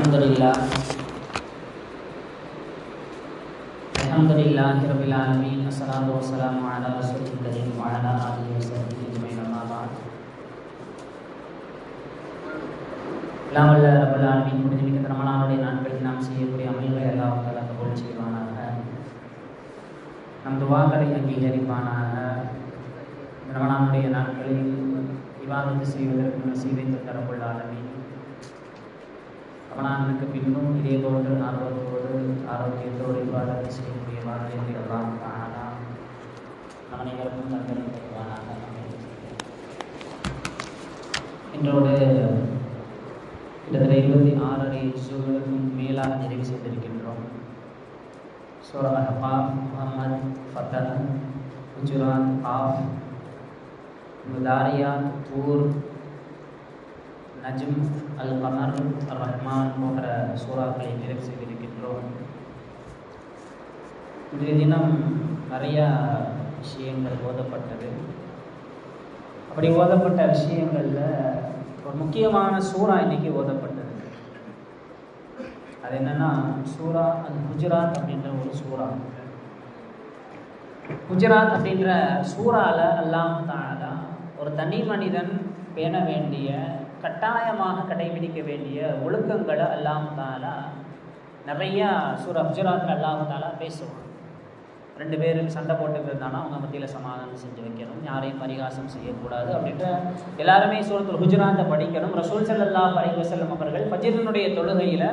الحمد لله الحمد لله رب العالمين الصلاة والسلام على رسول الكريم وعلى آله وصحبه أجمعين أما بعد எல்லாம் வல்ல ரபுல் ஆலமீன் முடிஞ்சுமிக்க ரமலானுடைய நாட்களில் நாம் செய்யக்கூடிய அமல்களை எல்லாம் தலா கபூல் செய்வானாக நம் துவாக்களை அங்கீகரிப்பானாக இந்த ரமலானுடைய நாட்களில் விவாதத்து செய்வதற்கு நசீவை தந்த ரபுல் ஆலமீன் அவனானுக்கு பின்னும் இதே போன்று ஆர்வத்தோடு ஆரோக்கியத்தோடு விவாதத்தை செய்யக்கூடிய வாழ்க்கையை எல்லாம் காணலாம். நம் அனைவருக்கும் தந்தரும் இன்றோடு கிட்டத்தட்ட இருபத்தி ஆறரை சூழலுக்கும் மேலாக நிறைவு செய்திருக்கின்றோம். சூரா பாப் முகமது ஃபத்தர் குஜராத் ஆஃப் முதாரியாத் தூர் நஜ்ம் அல் கமர் அர் ரஹ்மான் போன்ற சூறாக்களை நிறைவு செய்திருக்கின்றோம் இன்றைய தினம் நிறையா விஷயங்கள் ஓதப்பட்டது. அப்படி ஓதப்பட்ட விஷயங்களில் ஒரு முக்கியமான சூறா இன்னைக்கு ஓதப்பட்டது. அது என்னன்னா சூறா அது குஜராத் அப்படின்ற ஒரு சூறா. குஜராத் அப்படின்ற சூறால அல்லாம் தானா ஒரு தனி மனிதன் பேண வேண்டிய கட்டாயமாக கடைபிடிக்க வேண்டிய ஒழுக்கங்களை அல்லாம் தாலா நிறையா சூரா குஜராத்தில் அல்லாஹ் தாலா பேசுவான். ரெண்டு பேரும் சண்டை போட்டு இருந்தாலும் அவங்க மத்தியில் சமாதானம் செஞ்சு வைக்கணும் யாரையும் பரிகாசம் செய்யக்கூடாது அப்படின்ற எல்லாருமே சூரத்தில் குஜராத்தை படிக்கணும். ரசூல் சல்லா அலிவசல்லம் அவர்கள் பஜிரனுடைய தொழுகையில்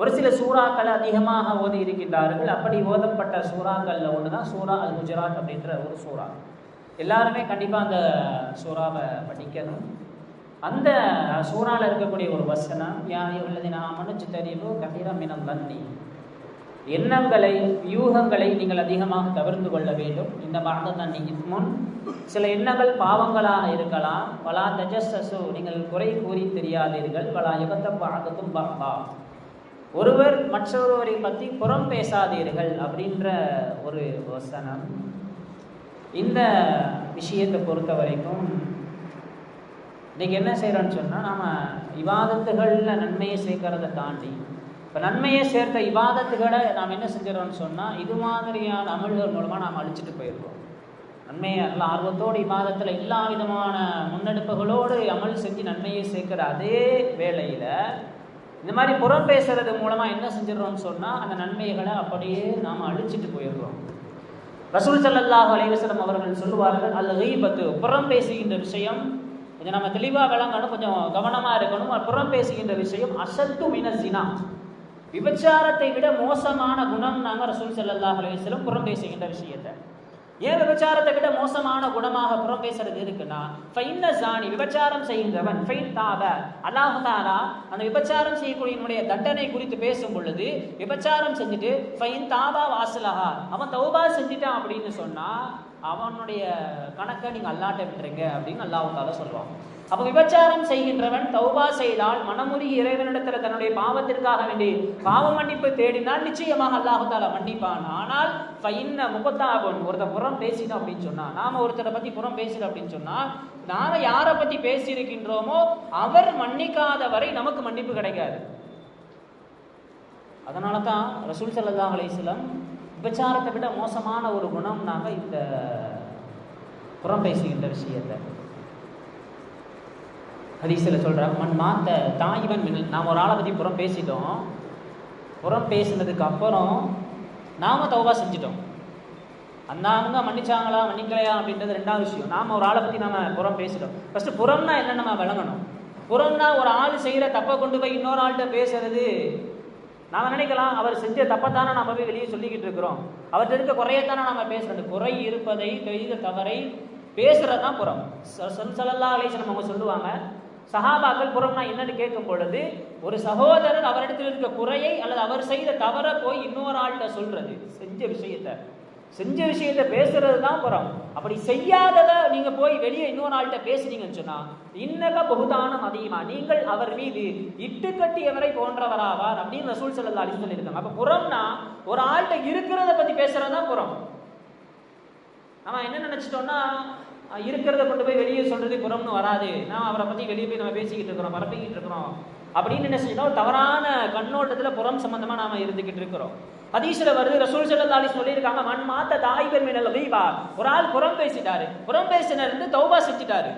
ஒரு சில சூறாக்களை அதிகமாக ஓதி இருக்கின்றார்கள். அப்படி ஓதப்பட்ட சூறாக்களில் ஒன்று தான் சூரா அல் குஜராத் அப்படின்ற ஒரு சூறா. எல்லாருமே கண்டிப்பாக அந்த சூறாவை படிக்கணும். அந்த சூறாவில் இருக்கக்கூடிய ஒரு வசனம் யா உள்ளது நான் மனுச்சு தெரியுமோ கபீரம் மினம் தண்ணி எண்ணங்களை வியூகங்களை நீங்கள் அதிகமாக தவிர்த்து கொள்ள வேண்டும். இந்த பாக தண்ணி முன் சில எண்ணங்கள் பாவங்களாக இருக்கலாம். பலா தஜஸ்ஸு நீங்கள் குறை கூறி தெரியாதீர்கள். பலா யுகத்த பாகத்தும் பாபா ஒருவர் மற்றொருவரை பற்றி புறம் பேசாதீர்கள் அப்படின்ற ஒரு வசனம். இந்த விஷயத்தை பொறுத்த வரைக்கும் இன்றைக்கி என்ன செய்கிறோன்னு சொன்னால் நாம் விவாதத்துகளில் நன்மையை சேர்க்கறதை தாண்டி இப்போ நன்மையை சேர்த்த விவாதத்துகளை நாம் என்ன செஞ்சிடறோம்னு சொன்னால் இது மாதிரியான அமல்கள் மூலமாக நாம் அழிச்சிட்டு போயிடுவோம் நன்மையை நல்ல ஆர்வத்தோடு இவாதத்தில் எல்லா விதமான முன்னெடுப்புகளோடு அமல் செஞ்சு நன்மையை சேர்க்கிற அதே வேளையில் இந்த மாதிரி புறம் பேசுறது மூலமாக என்ன செஞ்சிடறோம்னு சொன்னால் அந்த நன்மைகளை அப்படியே நாம் அழிச்சிட்டு போயிடுறோம் ரசூல் சல்லாஹ் அலைவசலம் அவர்கள் சொல்லுவார்கள் அல்லது பத்து புறம் பேசுகின்ற விஷயம் கொஞ்சம் நம்ம தெளிவாக விளங்கணும் கொஞ்சம் கவனமாக இருக்கணும். புறம் பேசுகின்ற விஷயம் அசத்து மினசினா விபச்சாரத்தை விட மோசமான குணம் நாங்கள் ரசூல் செல்லல்லாஹ் அலைவசலம் புறம் பேசுகின்ற விஷயத்தை. ஏன் விபச்சாரத்தை விட மோசமான குணமாக புறம் பேசுறது இருக்குன்னா ஃபைன்ன ஜானி விபச்சாரம் செய்கின்றவன் ஃபைன் தாவ அல்லாஹு தாலா அந்த விபச்சாரம் செய்யக்கூடியனுடைய தண்டனை குறித்து பேசும் பொழுது விபச்சாரம் செஞ்சுட்டு ஃபைன் தாபா வாசலஹா அவன் தௌபா செஞ்சுட்டான் அப்படின்னு சொன்னா அவனுடைய கணக்கை நீங்கள் அல்லாட்ட விட்டுருங்க அப்படின்னு அல்லாவுக்காக சொல்லுவான். அப்போ விபச்சாரம் செய்கின்றவன் தௌபா செய்தால் மனமுருகி இறைவனிடத்தில் தன்னுடைய பாவத்திற்காக வேண்டி பாவ மன்னிப்பு தேடினால் நிச்சயமாக அல்லாஹால மன்னிப்பான். ஆனால் ஃபைன்ன முகத்தாபன் ஒருத்தர் புறம் பேசினோம் அப்படின்னு சொன்னால் நாம் ஒருத்தரை பற்றி புறம் பேசுகிறோம் அப்படின்னு சொன்னால் நாம் யாரை பற்றி பேசியிருக்கின்றோமோ அவர் மன்னிக்காத வரை நமக்கு மன்னிப்பு கிடைக்காது. அதனால தான் ரசூல் சல்லா அலிஸ்லம் விபச்சாரத்தை விட மோசமான ஒரு குணம் நாங்கள் இந்த புறம் பேசுகின்ற விஷயத்தை ஹதீஸில் சொல்கிறாங்க மண் மாத்த தாய்வன் மின்னல் நாம் ஒரு ஆளை பற்றி புறம் பேசிட்டோம். புறம் பேசினதுக்கு அப்புறம் நாம் தௌபா செஞ்சிட்டோம். அந்த அவங்க மன்னிச்சாங்களா மன்னிக்கலையா அப்படின்றது ரெண்டாவது விஷயம். நாம் ஒரு ஆளை பற்றி நம்ம புறம் பேசிட்டோம். ஃபஸ்ட்டு புறம்னா என்ன நம்ம விளங்கணும். புறம்னா ஒரு ஆள் செய்கிற தப்பை கொண்டு போய் இன்னொரு ஆள்கிட்ட பேசுறது நாம் நினைக்கலாம் அவர் செஞ்ச தப்பைத்தானே நம்ம போய் வெளியே சொல்லிக்கிட்டு இருக்கிறோம். அவர்கிட்ட இருக்க குறையத்தானே நம்ம பேசுறது குறை இருப்பதை செய்த தவறை பேசுறது தான் புறம் சல்லல்லா நம்ம அவங்க சொல்லுவாங்க சஹாபாக்கள் புறம்னா என்னன்னு கேட்கும் பொழுது ஒரு சகோதரர் அவரிடத்தில் இருக்க குறையை அல்லது அவர் செய்த தவறை போய் இன்னொரு ஆள்கிட்ட சொல்றது செஞ்ச விஷயத்த. செஞ்ச விஷயத்த பேசுறது தான் புறம். அப்படி செய்யாததை நீங்க போய் வெளியே இன்னொரு ஆள்கிட்ட பேசுனீங்கன்னு சொன்னா இன்னக பகுதானம் அதிகமா நீங்கள் அவர் மீது இட்டு கட்டியவரை போன்றவராவார் அப்படின்னு ரசூல் செல்லா அலி சொல்லியிருக்காங்க. அப்ப புறம்னா ஒரு ஆள்கிட்ட இருக்கிறத பத்தி பேசுறது தான் புறம். நம்ம என்ன நினைச்சிட்டோம்னா இருக்கிறத கொண்டு போய் வெளியே சொல்றது புறம்னு வராது. நான் அவரை பத்தி வெளியே போய் நம்ம பேசிக்கிட்டு இருக்கிறோம் பரப்பிக்கிட்டு இருக்கிறோம். அப்படின்னு என்ன செஞ்சோம் தவறான கண்ணோட்டத்தில் புறம் சம்பந்தமா நாம இருந்துகிட்டு இருக்கிறோம். ஹதீஸ்ல வருது ரசூல் ஸல்லல்லாஹு சொல்லியிருக்காங்க மண் மாத்த தாய் மினல் லீவா ஒரு ஆள் புறம் பேசிட்டாரு. புறம் பேசினர் இருந்து தௌபா செஞ்சிட்டாரு.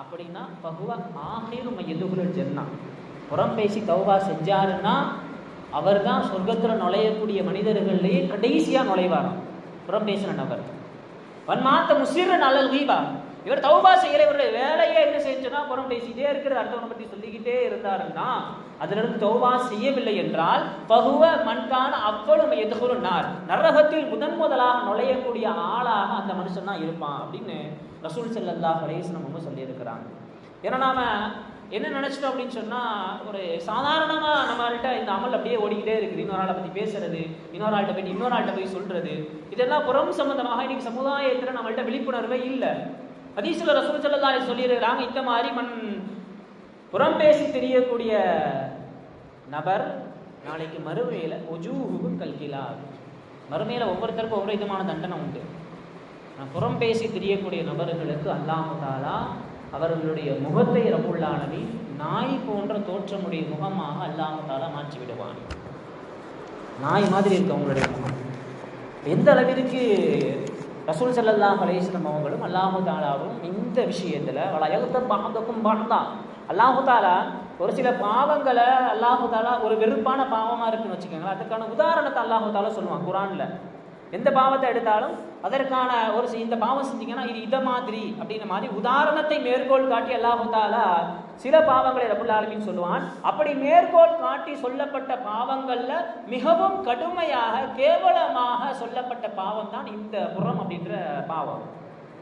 அப்படின்னா பகுவா ஆஹிரு மையதுகுல் ஜன்னா. புறம் பேசி தௌபா செஞ்சாருன்னா அவர் தான் சொர்க்கத்தில் நுழையக்கூடிய மனிதர்கள்லேயே கடைசியாக நுழைவாராம். புறம் பேசின நபர். வன்மாத்த முசிற நல்ல லீவா இவர் தௌபா செய்யல இவருடைய வேலையே என்ன செஞ்சுன்னா புறம் பேசிட்டே இருக்கிறது அடுத்தவனை பற்றி சொல்லிக்கிட்டே இருந்தாருன்னா அதிலிருந்து தௌபா செய்யவில்லை என்றால் பகுவ மண்கான அவ்வளவு எதிர்கொள்ளார் நரகத்தில் முதன் முதலாக நுழையக்கூடிய ஆளாக அந்த மனுஷன் தான் இருப்பான் அப்படின்னு ரசூல் செல்லல்லா அலைஹி நம்ம சொல்லியிருக்கிறாங்க. ஏன்னா நாம என்ன நினச்சிட்டோம் அப்படின்னு சொன்னால் ஒரு சாதாரணமாக நம்மள்கிட்ட இந்த அமல் அப்படியே ஓடிக்கிட்டே இருக்குது. இன்னொரு ஆளை பற்றி பேசுறது இன்னொரு ஆள்கிட்ட போய் இன்னொரு ஆள்கிட்ட போய் சொல்கிறது இதெல்லாம் புறம் சம்மந்தமாக இன்னைக்கு சமுதாயத்தில் நம்மள்கிட்ட விழிப்புணர்வே இல்லை. ஹதீஸ்ல ரசூல் ஸல்லல்லாஹு சொல்லியிருக்கிறாங்க இந்த மாதிரி மண் புறம் பேசி தெரியக்கூடிய நபர் நாளைக்கு மறுமையில் ஒஜூஹுகு கல்கிலா மறுமையில் ஒவ்வொருத்தருக்கும் ஒவ்வொரு விதமான தண்டனை உண்டு. புறம் பேசி தெரியக்கூடிய நபர்களுக்கு அல்லாமதாலா அவர்களுடைய முகத்தை ரபுல்லானவி நாய் போன்ற தோற்றமுடைய முகமாக அல்லாமதாலா மாற்றி விடுவான். நாய் மாதிரி இருக்கு அவங்களுடைய முகம். எந்த அளவிற்கு ரசூல் ஸல்லல்லாஹு அலேஸ்லம் அவங்களும் அல்லாஹு தாலாவும் இந்த விஷயத்தில் வளையகுத்த பாகந்தக்கும் பாகந்தா அல்லாஹு தாலா ஒரு சில பாவங்களை அல்லாஹு தாலா ஒரு வெறுப்பான பாவமாக இருக்குன்னு வச்சுக்கோங்களேன். அதுக்கான உதாரணத்தை அல்லாஹு தாலா சொல்லுவான் குரானில் எந்த பாவத்தை எடுத்தாலும் அதற்கான ஒரு சி- இந்த பாவம் செஞ்சீங்கன்னா இது இதை மாதிரி அப்படின்ற மாதிரி உதாரணத்தை மேற்கோள் காட்டி அல்லாஹு தாலா சில பாவங்களை ரபுல் ஆலமின் சொல்லுவான். அப்படி மேற்கோள் காட்டி சொல்லப்பட்ட பாவங்கள்ல மிகவும் கடுமையாக கேவலமாக சொல்லப்பட்ட பாவம் தான் இந்த புறம் அப்படின்ற பாவம்.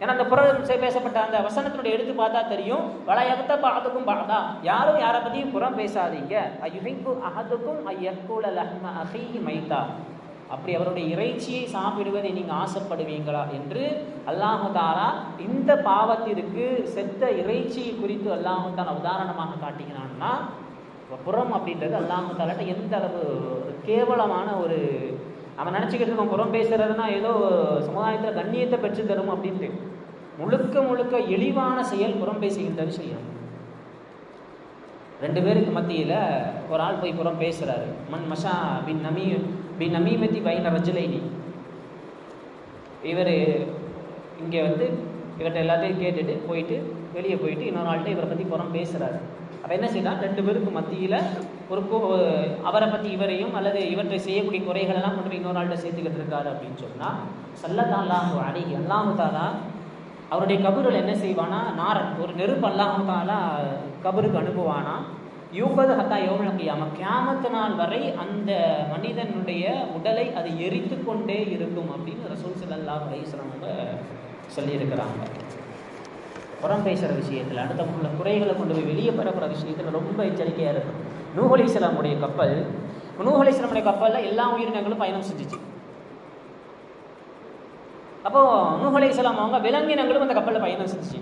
ஏன்னா அந்த புறம் பேசப்பட்ட அந்த வசனத்தினுடைய எடுத்து பார்த்தா தெரியும். வளையகத்த பாதுக்கும் பாதா யாரும் யாரை பத்தியும் புறம் பேசாதீங்க. ஐயுஹிப்பு அகதுக்கும் ஐயக்கூல லஹ்ம அஹீஹி மைதா. அப்படி அவருடைய இறைச்சியை சாப்பிடுவதை நீங்கள் ஆசைப்படுவீங்களா என்று அல்லாஹுதாரா இந்த பாவத்திற்கு செத்த இறைச்சியை குறித்து அல்லாஹுதாரா உதாரணமாக காட்டுகிறான்னா புறம் அப்படின்றது அல்லாஹு எந்த அளவு கேவலமான ஒரு நம்ம நினச்சிக்கிட்டு இருக்கோம் புறம் பேசுறதுனா ஏதோ சமுதாயத்தில் கண்ணியத்தை பெற்று தரும் அப்படின்ட்டு. முழுக்க முழுக்க இழிவான செயல் புறம் பேசுகின்றது செய்யணும் ரெண்டு பேருக்கு மத்தியில் ஒரு ஆள் போய் புறம் பேசுகிறாரு மண் மஷா பின் நமி பின் நமீமதி பைன ரஜுலைனி. இவர் இங்கே வந்து இவர்கிட்ட எல்லாத்தையும் கேட்டுட்டு போயிட்டு வெளியே போயிட்டு இன்னொரு ஆள்கிட்ட இவரை பற்றி புறம் பேசுகிறாரு அப்போ என்ன செய்யலாம் ரெண்டு பேருக்கு மத்தியில் ஒரு கோ- அவரை பற்றி இவரையும் அல்லது இவற்றை செய்யக்கூடிய குறைகளெல்லாம் கொண்டு போய் இன்னொரு ஆள்கிட்ட சேர்த்துக்கிட்டு இருக்காரு அப்படின்னு சொன்னால் சல்லல்லா அல்லாஹு அழகி அல்லாஹு அவருடைய கபூரில் என்ன செய்வானா நாரன் ஒரு நெருப்பு அல்லாமுத்தாலா கபருக்கு அனுப்புவானா யூபது ஹத்தா யோமன கியாம கியாமத்து நாள் வரை அந்த மனிதனுடைய உடலை அது எரித்து கொண்டே இருக்கும் அப்படின்னு ரசூல் ஸல்லல்லாஹு அலைஹி அவங்க சொல்லியிருக்கிறாங்க. புறம் பேசுகிற விஷயத்தில் அடுத்தவங்களுடைய குறைகளை கொண்டு போய் வெளியே பரப்புற விஷயத்தில் ரொம்ப எச்சரிக்கையாக இருக்கும். நூஹ் அலைஹிஸ்ஸலாமுடைய கப்பல் நூஹ் கப்பலில் எல்லா உயிரினங்களும் பயணம் செஞ்சுச்சு. அப்போது நூஹலி இஸ்லாம் அவங்க விலங்கினங்களும் அந்த கப்பலில் பயணம் செஞ்சுச்சு.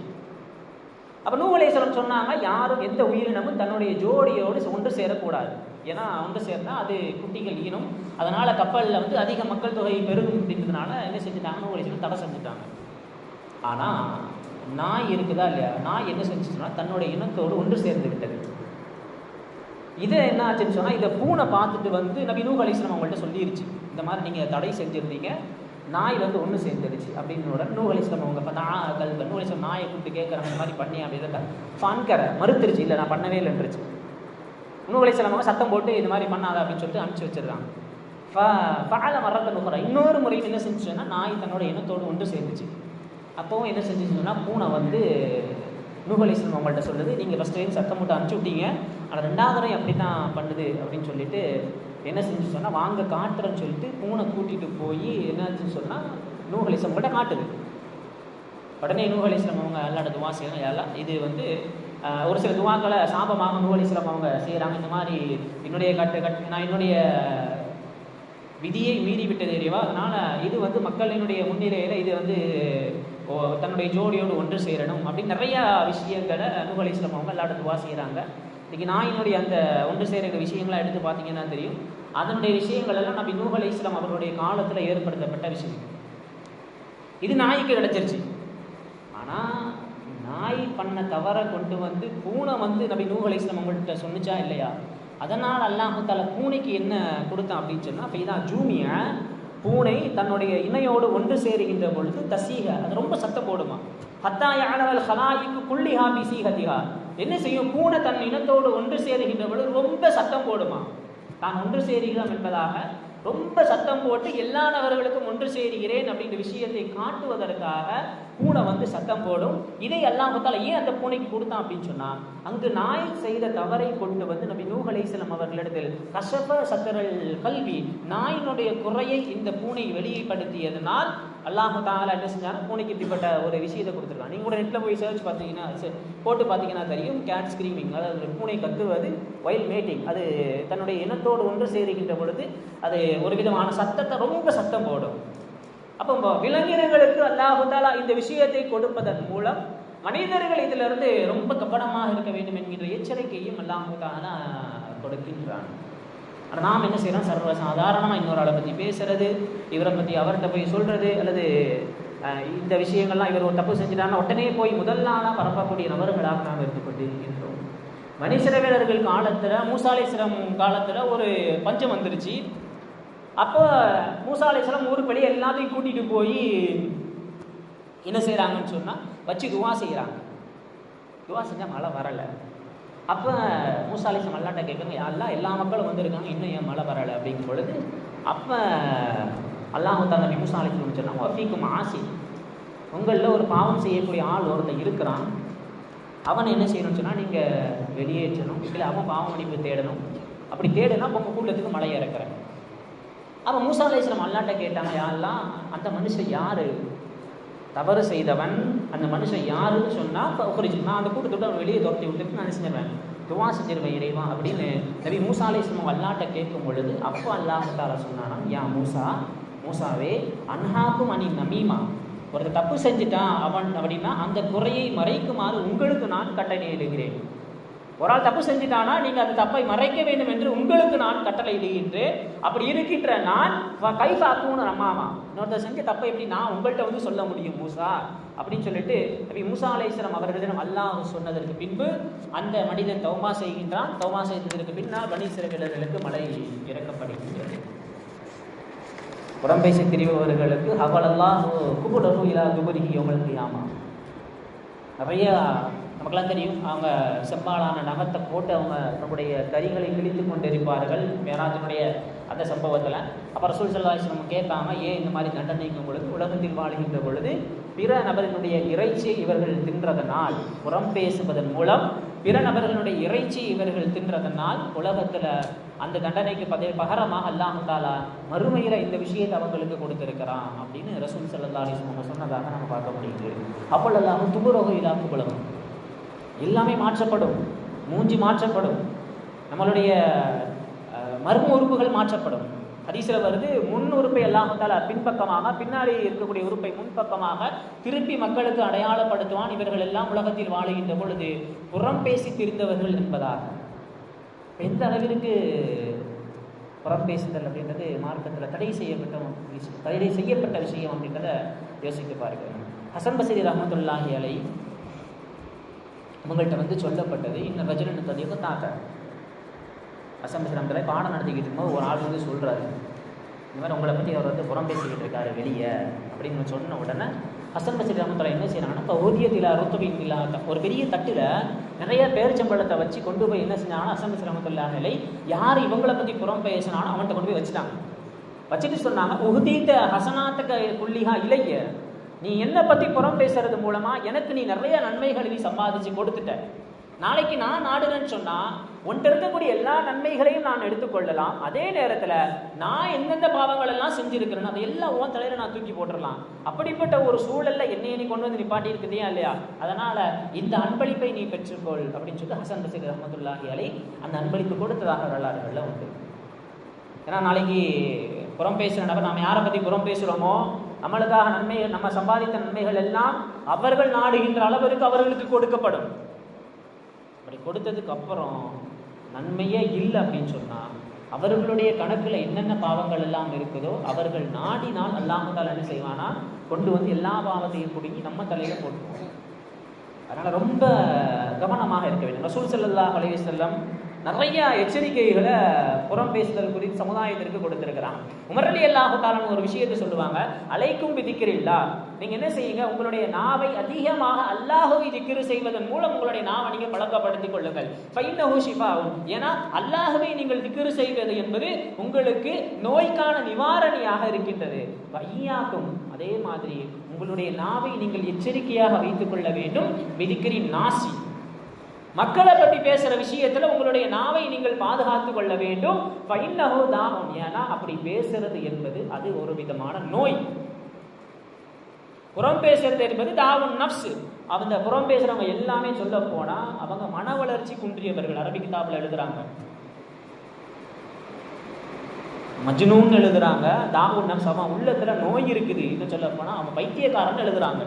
அப்போ நூஹ் சொன்னாங்க யாரும் எந்த உயிரினமும் தன்னுடைய ஜோடியோடு ஒன்று சேரக்கூடாது. ஏன்னா ஒன்று சேர்ந்தா அது குட்டிகள் ஈனும் அதனால் கப்பலில் வந்து அதிக மக்கள் தொகை பெருகும் அப்படின்றதுனால என்ன செஞ்சுட்டாங்க? நூஹ் தடை செஞ்சுட்டாங்க. ஆனால் நாய் இருக்குதா இல்லையா? நாய் என்ன செஞ்சுச்சுன்னா தன்னுடைய இனத்தோடு ஒன்று சேர்ந்து விட்டது. என்ன ஆச்சுன்னு சொன்னால் இதை பூனை பார்த்துட்டு வந்து நபி நூஹ் அவங்கள்ட்ட சொல்லிருச்சு. இந்த மாதிரி நீங்கள் தடை செஞ்சுருந்தீங்க. நாய் வந்து ஒன்று சேர்ந்துருச்சு அப்படின்னு உடனே நூஹ் அவங்க பார்த்தா கல் நூஹ் நாயை கூப்பிட்டு கேட்குறாங்க இந்த மாதிரி பண்ணி அப்படின்னு ஃபன்கர மறுத்துருச்சு. இல்லை நான் பண்ணவே இல்லைன்றுச்சு நூகலிஸ்லம் அவங்க சத்தம் போட்டு இது மாதிரி பண்ணாத அப்படின்னு சொல்லிட்டு அனுப்பிச்சு வச்சிருக்காங்க பால மரத்தை நுகர இன்னொரு முறையும் என்ன செஞ்சுச்சுன்னா நாய் தன்னோட இனத்தோடு ஒன்று சேர்ந்துச்சு. அப்போவும் என்ன செஞ்சுச்சுன்னா பூனை வந்து நூகலிஸ்லம் அவங்கள்ட்ட சொல்லுது நீங்கள் ஃபஸ்ட் டைம் சத்தம் போட்டு அனுப்பிச்சி விட்டீங்க. ஆனால் ரெண்டாவது முறை அப்படி தான் பண்ணுது அப்படின்னு சொல்லிட்டு என்ன செஞ்சு சொன்னால் வாங்க காட்டுறேன்னு சொல்லிட்டு பூனை கூட்டிகிட்டு போய் என்னாச்சுன்னு சொன்னால் நூகலேசன் அவங்கள்ட்ட காட்டுது. உடனே நூகலேஸ்லம் அவங்க அல்லாட துவா செய்யணும் எல்லாம் இது வந்து ஒரு சில துவாக்களை சாபமாக நூகலேஸ்லம் அவங்க செய்கிறாங்க இந்த மாதிரி என்னுடைய கட்டு கட் நான் என்னுடைய விதியை மீறி விட்டது தெரியவா அதனால் இது வந்து மக்களினுடைய முன்னிலையில் இது வந்து ஓ, தன்னுடைய ஜோடியோடு ஒன்று சேரணும். அப்படின்னு நிறையா விஷயங்களை நூகல் அவங்க எல்லாரும் துவா செய்கிறாங்க இன்னைக்கு நாயினுடைய அந்த ஒன்று சேர்கிற விஷயங்களை எடுத்து பார்த்தீங்கன்னா தெரியும். அதனுடைய விஷயங்கள் எல்லாம் நபி நூகல் இஸ்லாம் அவர்களுடைய காலத்தில் ஏற்படுத்தப்பட்ட விஷயம் இது நாய்க்கு கிடைச்சிருச்சு. ஆனால் நாய் பண்ண தவறை கொண்டு வந்து பூனை வந்து நபி நூகல் இஸ்லாம் அவங்கள்ட்ட சொன்னுச்சா இல்லையா? அதனால் அல்லாஹு பூனைக்கு என்ன கொடுத்தான் அப்படின்னு சொன்னால் ஃபைதா ஜூமிய பூனை தன்னுடைய இணையோடு ஒன்று சேருகின்ற பொழுது தசீக அது ரொம்ப சத்த போடுமா? ஹத்தா யானவல் ஹலாயிக்கு குள்ளிஹா பிசீகதிஹா என்ன செய்யும்? பூனை தன் இனத்தோடு ஒன்று சேருகின்ற பொழுது ரொம்ப சத்தம் போடுமா? தான் ஒன்று சேருகிறோம் என்பதாக ரொம்ப சத்தம் போட்டு எல்லா நபர்களுக்கும் ஒன்று சேருகிறேன் அப்படின்ற விஷயத்தை காட்டுவதற்காக பூனை வந்து சத்தம் போடும். இதை எல்லாம் பார்த்தால ஏன் அந்த பூனைக்கு கொடுத்தான் அப்படின்னு சொன்னா அங்கு நாய் செய்த தவறை கொண்டு வந்து நபி நூகலேசலம் அவர்களிடத்தில் கஷப சத்தரல் கல்வி நாயினுடைய குறையை இந்த பூனை வெளிப்படுத்தியதனால் அல்லாஹு தாலா என்ன செஞ்சாங்க பூனைக்கு இப்படிப்பட்ட ஒரு விஷயத்தை கொடுத்துருக்காங்க நீங்கள் கூட நெட்டில் போய் சர்ச் பார்த்தீங்கன்னா போட்டு பார்த்தீங்கன்னா தெரியும் கேட் ஸ்க்ரீமிங் அதாவது பூனை கத்துவது வயல் மேட்டிங் அது தன்னுடைய இனத்தோடு ஒன்று சேருகின்ற பொழுது அது ஒரு விதமான சத்தத்தை ரொம்ப சத்தம் போடும். அப்போ விலங்கினங்களுக்கு அல்லாஹுதாலா இந்த விஷயத்தை கொடுப்பதன் மூலம் மனிதர்கள் இதிலிருந்து ரொம்ப கவனமாக இருக்க வேண்டும் என்கின்ற எச்சரிக்கையும் அல்லாஹுதாலா கொடுக்கின்றான். ஆனால் நாம் என்ன செய்கிறோம் சர்வ சாதாரணமாக இன்னொரு ஆளை பற்றி பேசுறது இவரை பற்றி அவர்கிட்ட போய் சொல்றது அல்லது இந்த விஷயங்கள்லாம் இவர் ஒரு தப்பு செஞ்சுட்டாங்கன்னா உடனே போய் முதல் நாளாக பரப்பக்கூடிய நபர்களாக நாம் இருந்து கொண்டிருக்கின்றோம். மனுஷரவேலர்கள் காலத்தில் மூசாலேஸ்வரம் காலத்தில் ஒரு பஞ்சம் வந்துருச்சு. அப்போ மூசாலேஸ்வரம் ஊருக்கு வெளியே எல்லாத்தையும் கூட்டிகிட்டு போய் என்ன செய்கிறாங்கன்னு சொன்னால் வச்சு துவா செய்கிறாங்க துவா செஞ்சால் மழை வரலை. அப்போ மூசாலிசம் அல்லாட்ட கேட்குறாங்க எல்லாம் எல்லா மக்களும் வந்திருக்காங்க இன்னும் ஏன் மழை வரலை? அப்படிங்கும் பொழுது அப்போ அல்லாஹ் தான் மூசா மூசாலிசம் சொன்னாங்க வஃபீக்கும் ஆசி. உங்களில் ஒரு பாவம் செய்யக்கூடிய ஆள் ஒருத்தன் இருக்கிறான். அவனை என்ன செய்யணும்னு சொன்னால் நீங்கள் வெளியேற்றணும். இல்லை அவன் பாவம் மன்னிப்பு தேடணும். அப்படி தேடுனா உங்கள் கூட்டத்துக்கு மழை இறக்குறேன் அப்போ மூசா அலிஸ்லாம் அல்லாட்ட கேட்டாங்க யாரெல்லாம் அந்த மனுஷன் யார்? தவறு செய்தவன் அந்த மனுஷன் யாருன்னு சொன்னால் உக்கரிச்சு நான் அந்த கூட்டத்தோட அவன் வெளியே துரத்தி விட்டுட்டு நான் செஞ்சிருவேன்? துவா செஞ்சிருவேன் இறைவா அப்படின்னு நபி மூசா அலிஸ்லாம் அல்லாட்ட கேட்கும் பொழுது அப்போ அல்லாஹ் சொன்னானா யா மூசா மூசாவே அன்ஹாக்கும் அணி நமீமா. ஒருத்தர் தப்பு செஞ்சுட்டான் அவன் அப்படின்னா அந்த குறையை மறைக்குமாறு உங்களுக்கு நான் கட்டளை எழுகிறேன் ஒரு ஆள் தப்பு செஞ்சிட்டானா நீங்க அந்த தப்பை மறைக்க வேண்டும் என்று உங்களுக்கு நான் கட்டளை இடுகின்றேன். அப்படி இருக்கின்ற நான் கை காக்கும்னு அம்மாவா? இன்னொருத்தர் செஞ்ச தப்பை எப்படி நான் உங்கள்கிட்ட வந்து சொல்ல முடியும் மூசா? அப்படின்னு சொல்லிட்டு அப்படி மூசா அலேஸ்வரம் அவர்களிடம் அல்லாஹ் சொன்னதற்கு பின்பு அந்த மனிதன் தௌமா செய்கின்றான். தௌமா செய்ததற்கு பின்னால் பனி சிறவிலர்களுக்கு மழை இறக்கப்படுகின்றது. புறம்பேசி திரிபவர்களுக்கு அவளெல்லாம் குபுடஹு இலா குபுரிஹி யௌமல் நிறைய நமக்கெல்லாம் தெரியும் அவங்க செம்பாலான நகத்தை போட்டு அவங்க நம்முடைய கரிகளை கிழித்து கொண்டிருப்பார்கள் மேராஜனுடைய அந்த சம்பவத்தில். அப்புறம் ரசூல் சல்லாஹிஸ்லம் கேட்காம ஏன் இந்த மாதிரி தண்டனைக்கு பொழுது உலகத்தில் வாழ்கின்ற பொழுது பிற நபரினுடைய இறைச்சியை இவர்கள் தின்றதனால்? புறம் பேசுவதன் மூலம் பிற நபர்களுடைய இறைச்சியை இவர்கள் தின்றதனால் உலகத்தில் அந்த தண்டனைக்கு பதவி பகரமாக அல்லாஹ் தாலா மறுமையில் இந்த விஷயத்தை அவங்களுக்கு கொடுத்துருக்கிறான் அப்படின்னு ரசூல் சல்லா அலிஸ்லம் சொன்னதாக நம்ம பார்க்க முடியுது. அப்பொழுதெல்லாம் துபுரோக இல்லாமல் உலகம் எல்லாமே மாற்றப்படும். மூஞ்சி மாற்றப்படும். நம்மளுடைய மர்ம உறுப்புகள் மாற்றப்படும். ஹதீஸ்ல வருது முன் உறுப்பை எல்லாம் தாலா பின்பக்கமாக பின்னாடி இருக்கக்கூடிய உறுப்பை முன்பக்கமாக திருப்பி மக்களுக்கு அடையாளப்படுத்துவான் இவர்கள் எல்லாம் உலகத்தில் வாழுகின்ற பொழுது புறம் பேசி திரிந்தவர்கள் என்பதாக எந்த அளவிற்கு புறம் பேசுதல் அப்படின்றது மார்க்கத்தில் தடை செய்யப்பட்ட தடை செய்யப்பட்ட விஷயம் அப்படின்றத யோசித்து பாருங்கள் ஹசன் பசீர் ரஹமத்துல்லாஹி அலை உங்கள்கிட்ட வந்து சொல்லப்பட்டது இன்னும் ரஜினன் ததியோ தாக்க அசம்பிசிரமத்தில் பாடம் நடத்திக்கிட்டு இருக்கும்போது ஒரு ஆள் வந்து சொல்கிறாரு இந்த மாதிரி உங்களை பற்றி அவர் வந்து புறம் பேசிக்கிட்டு இருக்காரு வெளியே அப்படின்னு சொன்ன உடனே ஹசன் பசரி என்ன செய்யறாங்கன்னா இப்போ ஊதியத்தில் ருத்துபின் இல்லாத ஒரு பெரிய தட்டில் நிறைய பேரிச்சம்பழத்தை வச்சு கொண்டு போய் என்ன செஞ்சாங்கன்னா ஹசன் பசரி ரஹமத்துல்லா நிலை யார் இவங்களை பற்றி புறம் பேசினாலும் அவன்கிட்ட கொண்டு போய் வச்சுட்டாங்க. வச்சுட்டு சொன்னாங்க உகுதீத்த ஹசனாத்துக்கு புள்ளிகா இளைய நீ என்னை பற்றி புறம் பேசுறது மூலமாக எனக்கு நீ நிறைய நன்மைகளை நீ சம்பாதிச்சு கொடுத்துட்ட. நாளைக்கு நான் நாடுறேன்னு சொன்னால் உன்கிட்ட இருக்கக்கூடிய எல்லா நன்மைகளையும் நான் எடுத்துக்கொள்ளலாம். அதே நேரத்தில் நான் எந்தெந்த பாவங்கள் எல்லாம் செஞ்சுருக்கிறேன்னு அதை எல்லாம் உன் தலையில் நான் தூக்கி போட்டுடலாம் அப்படிப்பட்ட ஒரு சூழலில் என்னை நீ கொண்டு வந்து நிப்பாட்டி இருக்குதையா இல்லையா? அதனால் இந்த அன்பளிப்பை நீ பெற்றுக்கொள் அப்படின்னு சொல்லி ஹசன் ரசிக் ரஹமத்துல்லாஹி அலை அந்த அன்பளிப்பு கொடுத்ததாக வரலாறுகளில் உண்டு. ஏன்னா நாளைக்கு புறம் பேசுகிற நபர் நாம் யாரை பற்றி புறம் பேசுகிறோமோ நம்மளுக்காக நன்மைகள் நம்ம சம்பாதித்த நன்மைகள் எல்லாம் அவர்கள் நாடுகின்ற அளவிற்கு அவர்களுக்கு கொடுக்கப்படும். அப்படி கொடுத்ததுக்கு அப்புறம் நன்மையே இல்லை அப்படின்னு சொன்னால் அவர்களுடைய கணக்கில் என்னென்ன பாவங்கள் எல்லாம் இருக்குதோ அவர்கள் நாடினால் அல்லாமல் என்ன செய்வானா கொண்டு வந்து எல்லா பாவத்தையும் பிடுங்கி நம்ம தலையில் போட்டுருவோம் அதனால் ரொம்ப கவனமாக இருக்க வேண்டும். ரசூல் செல்லல்லா அலைவி செல்லம் நிறைய எச்சரிக்கைகளை புறம் பேசுதல் குறித்து சமுதாயத்திற்கு கொடுத்திருக்கிறாங்க உமரலி அலி ஒரு விஷயத்தை சொல்லுவாங்க அலைக்கும் விதிக்கிறீங்களா நீங்க என்ன செய்யுங்க உங்களுடைய நாவை அதிகமாக அல்லாஹுவை திக்கிரு செய்வதன் மூலம் உங்களுடைய நாவை நீங்க பழக்கப்படுத்திக் கொள்ளுங்கள். ஃபைன்னஹு ஷிஃபாவும் ஏன்னா அல்லாஹுவை நீங்கள் திக்கிரு செய்வது என்பது உங்களுக்கு நோய்க்கான நிவாரணியாக இருக்கின்றது. வையாக்கும் அதே மாதிரி உங்களுடைய நாவை நீங்கள் எச்சரிக்கையாக வைத்துக் கொள்ள வேண்டும். விதிக்கிறின் நாசி. மக்களை பற்றி பேசுகிற விஷயத்தில் உங்களுடைய நாவை நீங்கள் பாதுகாத்து கொள்ள வேண்டும். ஃபைன்னஹு தாகும் ஏன்னா அப்படி பேசுறது என்பது அது ஒரு விதமான நோய். புறம் பேசுறது என்பது தாவும் நப்சு அவங்க புறம் பேசுறவங்க எல்லாமே சொல்ல போனா அவங்க மன வளர்ச்சி குன்றியவர்கள். அரபி கிதாபில் எழுதுறாங்க. மஜ்னூன் எழுதுறாங்க. தாவூன் நப்ஸ் அவன் உள்ளத்துல நோய் இருக்குது. இன்னும் சொல்ல போனா அவன் பைத்தியக்காரன் எழுதுறாங்க.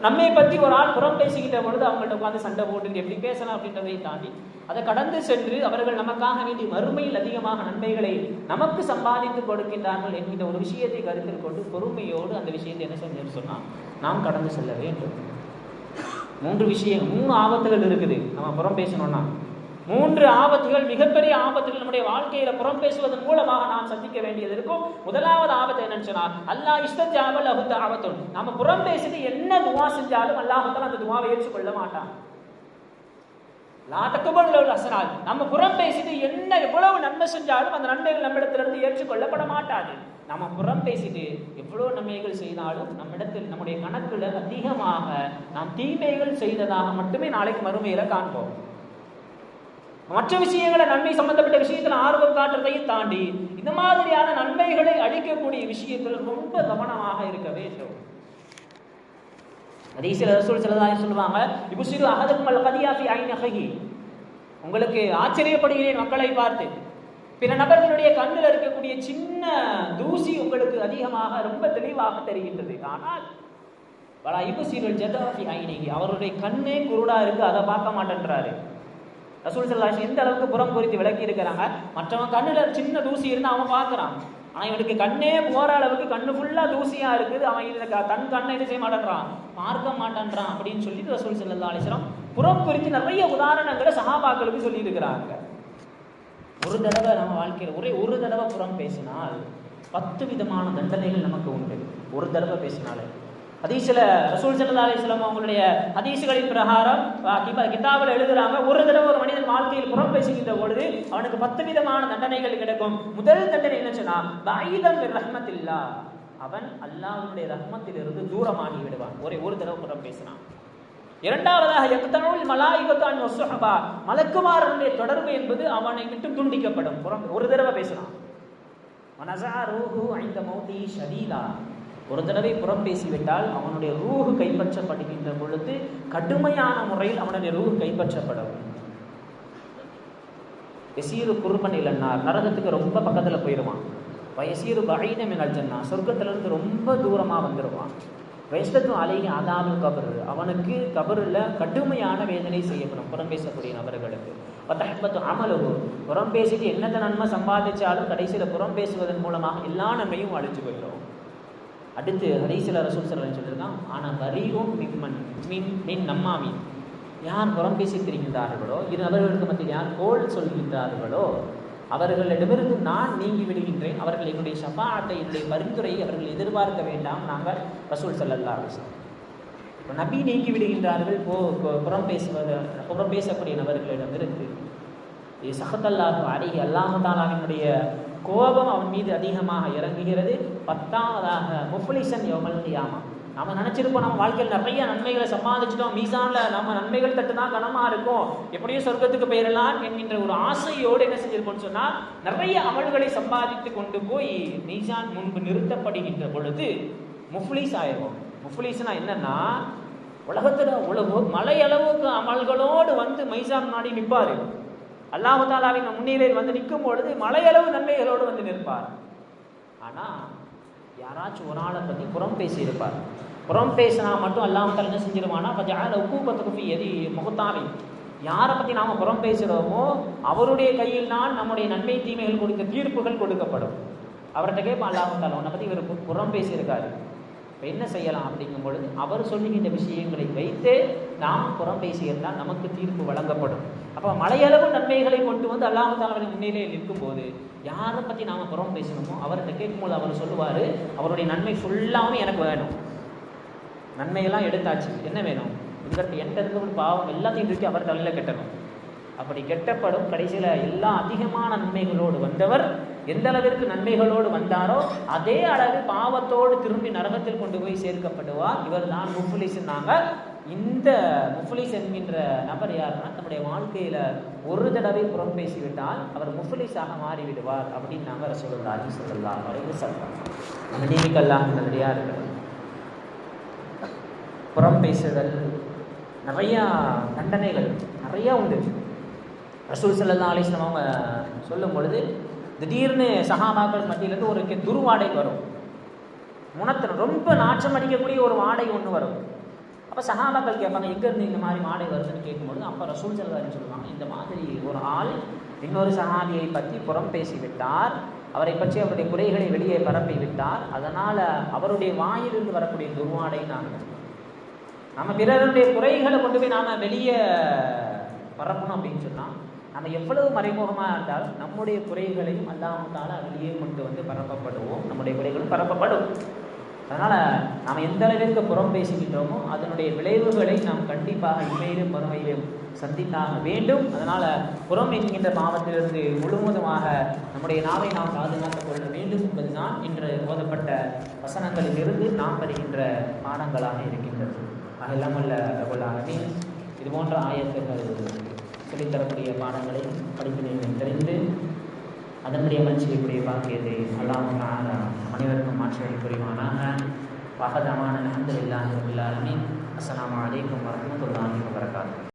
நம்மை பற்றி ஒரு ஆள் புறம் பேசிக்கிட்ட பொழுது அவங்கள்ட்ட உட்காந்து சண்டை போட்டு எப்படி பேசலாம் அப்படின்றதை தாண்டி அதை கடந்து சென்று அவர்கள் நமக்காக வேண்டி மறுமையில் அதிகமாக நன்மைகளை நமக்கு சம்பாதித்து கொடுக்கின்றார்கள் என்கிற ஒரு விஷயத்தை கருத்தில் கொண்டு பொறுமையோடு அந்த விஷயத்தை என்ன செஞ்சு சொன்னால் நாம் கடந்து செல்ல வேண்டும். மூன்று விஷயம் மூணு ஆபத்துகள் இருக்குது. நம்ம புறம் பேசணும்னா. மூன்று ஆபத்துகள் மிகப்பெரிய ஆபத்துகள் நம்முடைய வாழ்க்கையில புறம் பேசுவதன் மூலமாக நாம் சந்திக்க வேண்டியது இருக்கும். முதலாவது ஆபத்து என்னன்னு சொன்னா அல்லாஹ் இஷ்டத்தியாவல் அகுத்த ஆபத்தும் நம்ம புறம் பேசிட்டு என்ன துவா செஞ்சாலும் அல்லாஹத்தால் அந்த துவாவை ஏற்றுக்கொள்ள மாட்டான். அசனால் நம்ம புறம் பேசிட்டு என்ன எவ்வளவு நன்மை செஞ்சாலும் அந்த நன்மைகள் நம்மிடத்திலிருந்து ஏற்றுக்கொள்ளப்பட மாட்டாது. நம்ம புறம் பேசிட்டு எவ்வளவு நன்மைகள் செய்தாலும் நம்மிடத்தில் நம்முடைய கணக்குல அதிகமாக நாம் தீமைகள் செய்ததாக மட்டுமே நாளைக்கு மறுமையில காண்போம். மற்ற விஷயங்களை நன்மை சம்பந்தப்பட்ட விஷயத்துல ஆர்வம் காட்டுறதையும் தாண்டி இந்த மாதிரியான நன்மைகளை அளிக்கக்கூடிய விஷயத்தில் ரொம்ப கவனமாக இருக்க வேண்டும். அதே சில ரசூல் சிலதாக சொல்லுவாங்க இப்போ சிறு அகதக்குமல் கதியாஃபி ஐநகி உங்களுக்கு ஆச்சரியப்படுகிறேன் மக்களை பார்த்து. பிற நபர்களுடைய கண்ணில் இருக்கக்கூடிய சின்ன தூசி உங்களுக்கு அதிகமாக ரொம்ப தெளிவாக தெரிகின்றது. ஆனால் பல இபுசீரல் ஜதாஃபி ஐநகி அவருடைய கண்ணே குருடா இருக்கு அதை பார்க்க மாட்டேன்றாரு. ரசூல் சல்லாஷ் எந்த அளவுக்கு புறம் குறித்து விளக்கி இருக்கிறாங்க? மற்றவன் கண்ணில் சின்ன தூசி இருந்தால் அவன் பார்க்குறான். ஆனால் இவனுக்கு கண்ணே போகிற அளவுக்கு கண்ணு ஃபுல்லாக தூசியாக இருக்குது. அவன் இதுல க- தன் கண்ணை இது செய்ய மாட்டேன்றான். பார்க்க மாட்டேன்றான் அப்படின்னு சொல்லிட்டு ரசூல் சல்லா அலிஸ்லாம் புறம் குறித்து நிறைய உதாரணங்களை சகாபாக்களுக்கு சொல்லியிருக்கிறாங்க ஒரு தடவை நம்ம வாழ்க்கையில் ஒரே ஒரு தடவை புறம் பேசினால் பத்து விதமான தண்டனைகள் நமக்கு உண்டு. ஒரு தடவை பேசினாலே. ஹதீஸ்ல ரசூல் சல்லா அலிஸ்லாம் அவங்களுடைய ஹதீஸ்களின் பிரகாரம் கிதாபில் எழுதுறாங்க. ஒரு தடவை ஒரு மனிதன் வாழ்க்கையில் புறம் பேசுகின்ற பொழுது அவனுக்கு பத்து விதமான தண்டனைகள் கிடைக்கும். முதல் தண்டனை என்ன சொன்னா ரஹ்மத்தில்லா அவன் அல்லாஹ்வுடைய ரஹ்மத்திலிருந்து தூரமாகி விடுவான். ஒரே ஒரு தடவை புறம் பேசினான். இரண்டாவதாக எத்தனோல் மலாயுகத்தான் வசுஹபா மலக்குமாரனுடைய தொடர்பு என்பது அவனை விட்டு துண்டிக்கப்படும். புறம் ஒரு தடவை பேசலாம் மனசா ரூஹு ஐந்த மௌதி ஷதீலா. ஒரு தடவை புறம் பேசிவிட்டால் அவனுடைய ரூஹு கைப்பற்றப்படுகின்ற பொழுது கடுமையான முறையில் அவனுடைய ரூஹு கைப்பற்றப்படும். எசீரு குருபன் இல்லைன்னார். நரகத்துக்கு ரொம்ப பக்கத்தில் போயிடுவான் வயசீரு பகைன மினல் சொர்க்கத்திலிருந்து ரொம்ப தூரமாக வந்துடுவான் வயசத்தும் அலைகி அதாமல் கபர். அவனுக்கு கபருல கடுமையான வேதனை செய்யப்படும் புறம் பேசக்கூடிய நபர்களுக்கு. பத்தஹபத்து அமலுகு புறம் பேசிட்டு என்னென்ன நன்மை சம்பாதிச்சாலும் கடைசியில் புறம் பேசுவதன் மூலமாக எல்லா நன்மையும் அழிச்சு போயிடும். அடுத்து ஹதீஸில் ரசூல் சல்லல்லாஹு சொல்லியிருக்கான் ஆனால் வரியும் மிக்மன் மின் மின் நம்மாமி யார் புறம் பேசி திரிகின்றார்களோ இரு நபர்களுக்கு மத்தியில் யார் கோல் சொல்கின்றார்களோ அவர்களிடமிருந்து நான் நீங்கி விடுகின்றேன். அவர்கள் என்னுடைய ஷஃபாத்தை என்னுடைய பரிந்துரையை அவர்கள் எதிர்பார்க்க வேண்டாம் நாங்கள் ரசூல் சல்லல்லா அலிஸ்லாம் இப்போ நபி நீங்கி விடுகின்றார்கள் போ புறம் பேசுவது புறம் பேசக்கூடிய நபர்களிடமிருந்து. இது சஹத்தல்லாஹு அலிஹி அல்லாஹாலாவினுடைய கோபம் அவன் மீது அதிகமாக இறங்குகிறது. பத்தாவதாக முஃப்லிசன் யோமல் கியாமா. நம்ம நினச்சிருப்போம் நம்ம வாழ்க்கையில் நிறைய நன்மைகளை சம்பாதிச்சிட்டோம். மீசானில் நம்ம நன்மைகள் தட்டு தான் கனமாக இருக்கும். எப்படியோ சொர்க்கத்துக்கு போயிடலாம் என்கின்ற ஒரு ஆசையோடு என்ன செஞ்சிருப்போம்னு சொன்னால் நிறைய அமல்களை சம்பாதித்து கொண்டு போய் மீசான் முன்பு நிறுத்தப்படுகின்ற பொழுது முஃப்லீஸ் ஆயிடுவோம் முஃப்லீஸ்னா என்னன்னா உலகத்தில் உலக மலை அளவுக்கு அமல்களோடு வந்து மைசான் நாடி நிற்பாரு. அல்லாஹு தாலாவின் முன்னிலையில் வந்து நிற்கும் பொழுது மலையளவு நன்மைகளோடு வந்து நிற்பார். ஆனால் யாராச்சும் ஒரு ஆளை பற்றி புறம் பேசியிருப்பார். புறம் பேசினா மட்டும் அல்லாஹ் தாலா என்ன செஞ்சிருவானா பஜால உக்கூபத்துக்கு எதி முகத்தாவி யாரை பற்றி நாம் புறம் பேசுகிறோமோ அவருடைய கையில் தான் நம்முடைய நன்மை தீமைகள் கொடுக்க தீர்ப்புகள் கொடுக்கப்படும். அவர்கிட்ட கேட்பான் அல்லாஹு தாலா உன்னை பற்றி இவர் புறம் பேசியிருக்காரு. இப்போ என்ன செய்யலாம் அப்படிங்கும் பொழுது அவர் சொல்லுகின்ற விஷயங்களை வைத்தே நாம் புறம் பேசியிருந்தால் நமக்கு தீர்ப்பு வழங்கப்படும். அப்போ மலையளவு நன்மைகளை கொண்டு வந்து அல்லாஹ் தலைவரின் முன்னிலையில் நிற்கும் போது யாரை பற்றி நாம் புறம் பேசணுமோ அவர்கிட்ட கேட்கும்போது அவர் சொல்லுவார் அவருடைய நன்மை ஃபுல்லாகவும் எனக்கு வேணும். நன்மையெல்லாம் எடுத்தாச்சு. என்ன வேணும்? இவர்கிட்ட என்கிட்ட இருந்த ஒரு பாவம் எல்லாத்தையும் தூக்கி அவர் தலையில் கட்டணும். அப்படி கெட்டப்படும் கடைசியில் எல்லா அதிகமான நன்மைகளோடு வந்தவர் எந்த அளவிற்கு நன்மைகளோடு வந்தாரோ அதே அளவு பாவத்தோடு திரும்பி நரகத்தில் கொண்டு போய் சேர்க்கப்படுவார் இவர் தான் முஃபுலிஸ்னாங்க இந்த முஃபுலிஸ் என்கின்ற நபர் யாருன்னா நம்முடைய வாழ்க்கையில ஒரு தடவை புறம் பேசிவிட்டால் அவர் முஃபுலிஸாக மாறிவிடுவார் அப்படின்னு நாங்கள் ரசூலுல்லாஹி சொல்லலாம் அலைஹி வஸல்லம் நம்ம நீதிக்கெல்லாம் நல்லடியா இருக்கிறது புறம் பேசுதல் நிறையா தண்டனைகள் நிறையா உண்டு. ரசூல் சல்லா அலிஸ்லாம் அவங்க சொல்லும் பொழுது திடீர்னு சஹாபாக்கள் மத்தியிலேருந்து ஒரு கெ- வரும். முனத்தில் ரொம்ப நாற்றம் அடிக்கக்கூடிய ஒரு வாடை ஒன்று வரும். அப்போ சஹாபாக்கள் கேட்பாங்க எங்கேருந்து இந்த மாதிரி வாடை வருதுன்னு கேட்கும்பொழுது அப்போ ரசூல் சல்லான்னு சொல்லுவாங்க இந்த மாதிரி ஒரு ஆள் இன்னொரு சஹாபியை பற்றி புறம் பேசிவிட்டார். அவரை பற்றி அவருடைய குறைகளை வெளியே பரப்பி விட்டார். அதனால் அவருடைய வாயிலிருந்து வரக்கூடிய துர்வாடை நாங்கள் நம்ம பிறருடைய குறைகளை கொண்டு போய் நாம் வெளியே பரப்பணும் அப்படின்னு சொன்னால் நம்ம எவ்வளவு மறைமுகமாக இருந்தாலும் நம்முடைய குறைகளையும் அல்லாமத்தால் அதிலேயே கொண்டு வந்து பரப்பப்படுவோம். நம்முடைய குறைகளும் பரப்பப்படும். அதனால் நாம் எந்த அளவிற்கு புறம் பேசுகின்றோமோ அதனுடைய விளைவுகளை நாம் கண்டிப்பாக இமையிலும் மறுமையிலும் சந்தித்தாக வேண்டும். அதனால் புறம் என்கின்ற பாவத்திலிருந்து முழுவதுமாக நம்முடைய நாவை நாம் பாதுகாத்துக் கொள்ள வேண்டும் என்பதுதான் இன்று ஓதப்பட்ட வசனங்களிலிருந்து நாம் பெறுகின்ற பாடங்களாக இருக்கின்றது. அதெல்லாம் அல்ல ரகுல்லாகவே இது போன்ற ஆயத்துகள் சொல்லித்தரக்கூடிய பாடங்களை படிப்பினை தெரிந்து அதனுடைய அமல் செய்யக்கூடிய பாக்கியத்தை அல்லாஹ் அனைவருக்கும் மாற்றி புரிவானாக. பகதமான அல்ஹம்துலில்லாஹி ரபில் ஆலமீன். அஸ்ஸலாமு அலைக்கும் வரஹ்மத்துல்லாஹி வபரகாத்துஹு.